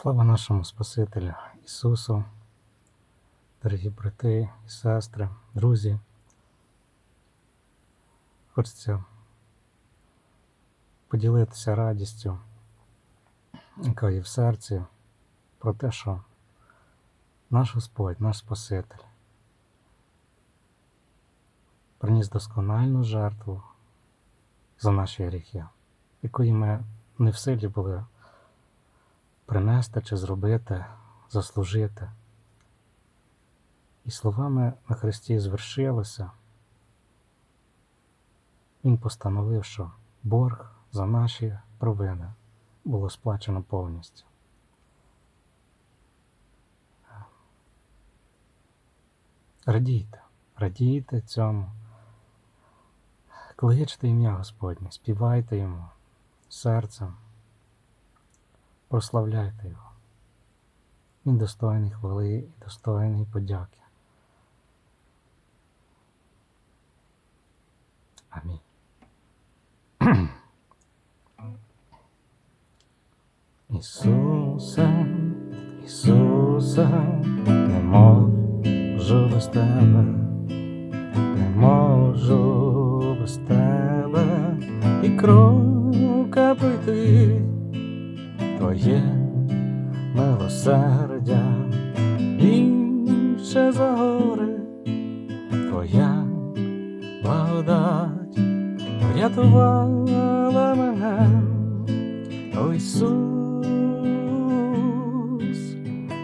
Слава нашому Спасителю Ісусу, дорогі брати і сестри, друзі. Хочеться поділитися радістю, яка є в серці, про те, що наш Господь, наш Спаситель приніс доскональну жертву за наші гріхи, якої ми не в силі були принести чи зробити, заслужити. І словами на Христі звершилося. Він постановив, що борг за наші провини було сплачено повністю. Радійте, радійте цьому, кличте ім'я Господнє, співайте йому серцем, прославляйте його. Він достойний хвали і достойний подяки. Амінь. Ісусе, Ісусе, не можу без тебе, не можу без тебе і крока прийти Твоє милосердя. Більше за гори, Твоя благодать врятувала мене, О Ісус,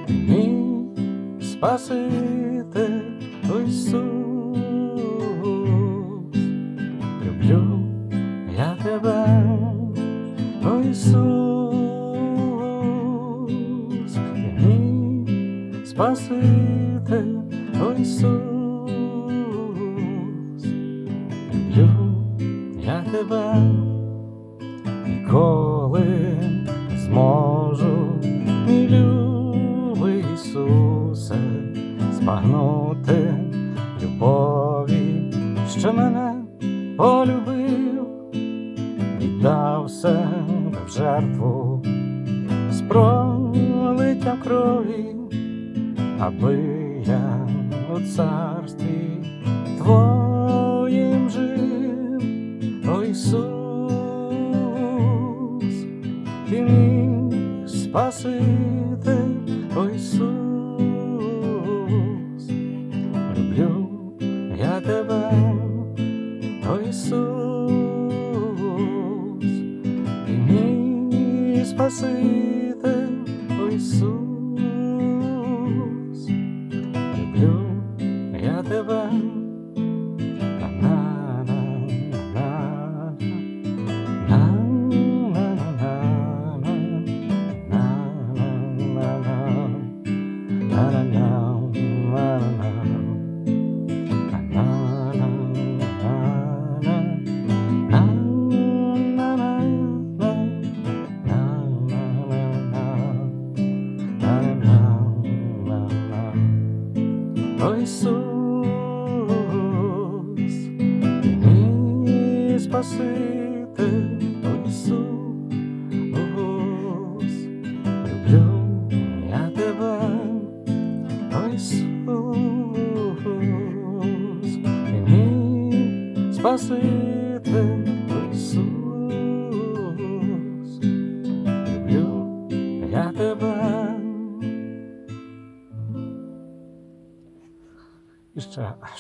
Ти мій Спаситель, О Ісус, Спаситель, О Ісус, люблю я тебе, ніколи зможу, мій любий Ісусе, збагнути любові, що мене полюбив, віддав себе в жертву з пролиттям крові, аби я у царстві Твоїм жив, О Ісус, Ти мій Спаситель, О Ісус, люблю я тебе, О Ісус, Ти мій Спаситель, О Ісус, люблю я тебе.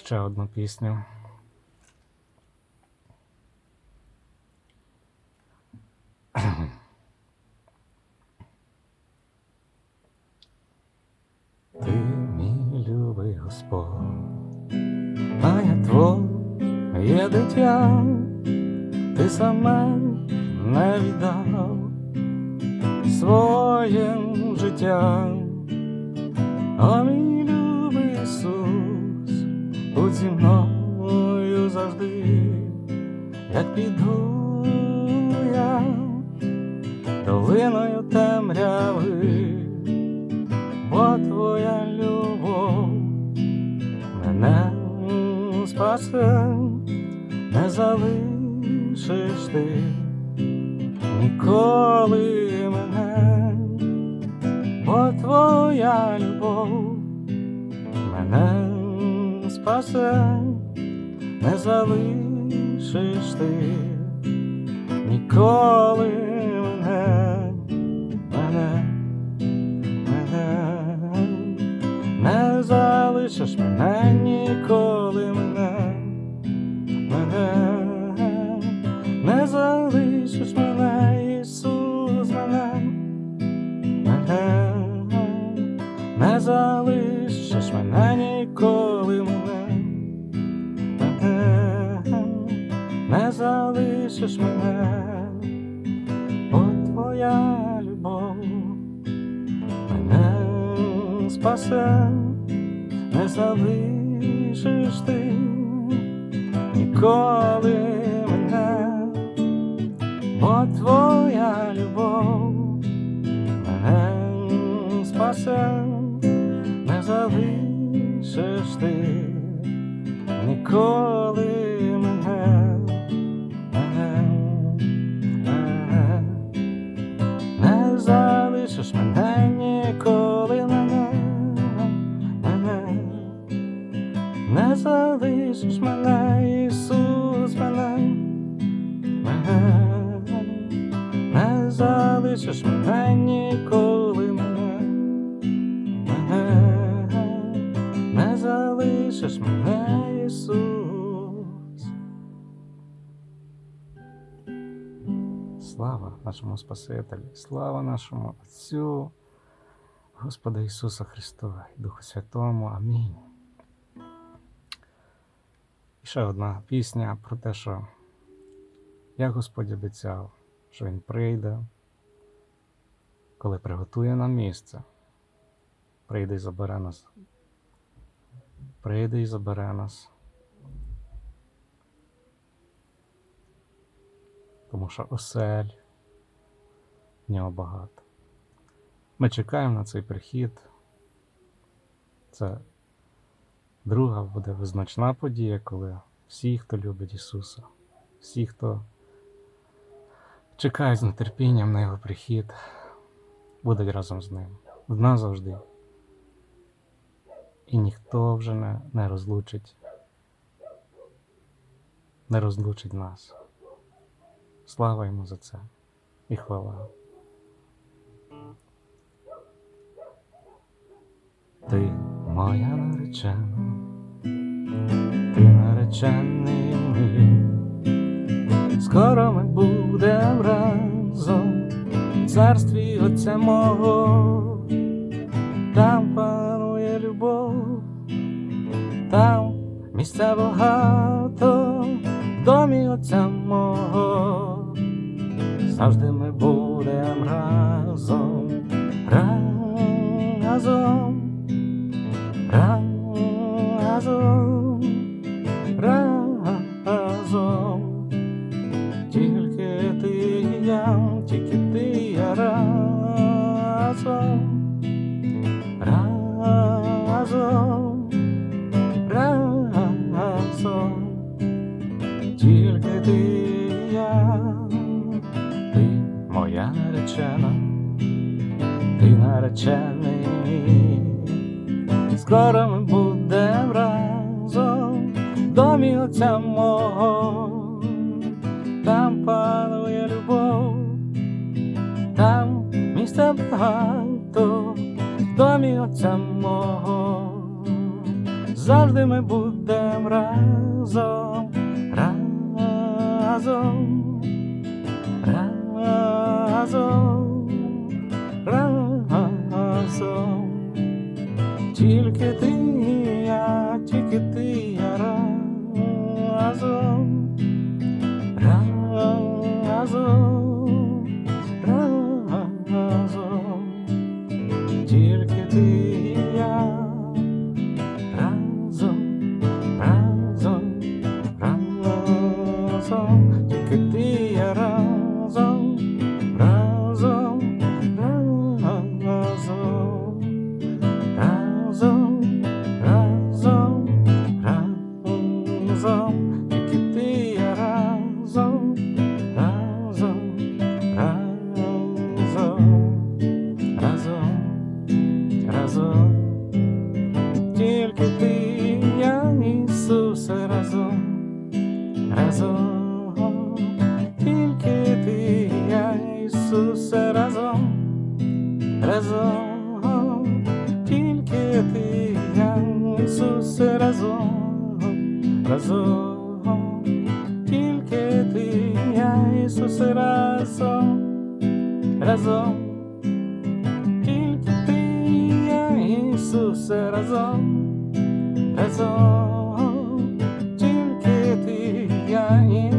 Ще, одну пісню. Ти мій любий Господь, а я твоє дитя, ти саме не віддав своїм життям, о зі мною завжди, як піду я долиною темряви, бо твоя любов мене спасе, не залишиш ти ніколи мене бо твоя любов спасе, не залишиш ти ніколи мене, мене, мене, не залишиш мене ніколи мене, мене, не залишиш мене, Ісус, мене, мене, не залишиш мене ніколи залишиш мене, бо твоя любов мене спасе, не залишиш ти ніколи мене, бо твоя любов мене спасе, не залишиш ти ніколи нашому Спасителю, слава нашому Отцю, Господа Ісуса Христова і Духу Святому. Амінь. І ще одна пісня про те, що як Господь обіцяв, що Він прийде, коли приготує нам місце, прийде і забере нас. Прийде і забере нас. Тому що осель в нього багато. Ми чекаємо на цей прихід. Це друга буде визначна подія, коли всі, хто любить Ісуса, всі, хто чекають з нетерпінням на Його прихід, будуть разом з ним. Назавжди. І ніхто вже не, не розлучить, не розлучить нас. Слава йому за це і хвала. Моя наречена, ти наречений мій. Скоро ми будемо разом в царстві Отця мого, там панує любов, там місця багато в домі Отця мого. Завжди ми там панує любов, там місця багато в домі Отця мого. Завжди ми будемо разом, разом, разом, разом. Тільки ти razão, Il che ti isso su se razão, Raso Il che isso hai su razão, raso Raso Il che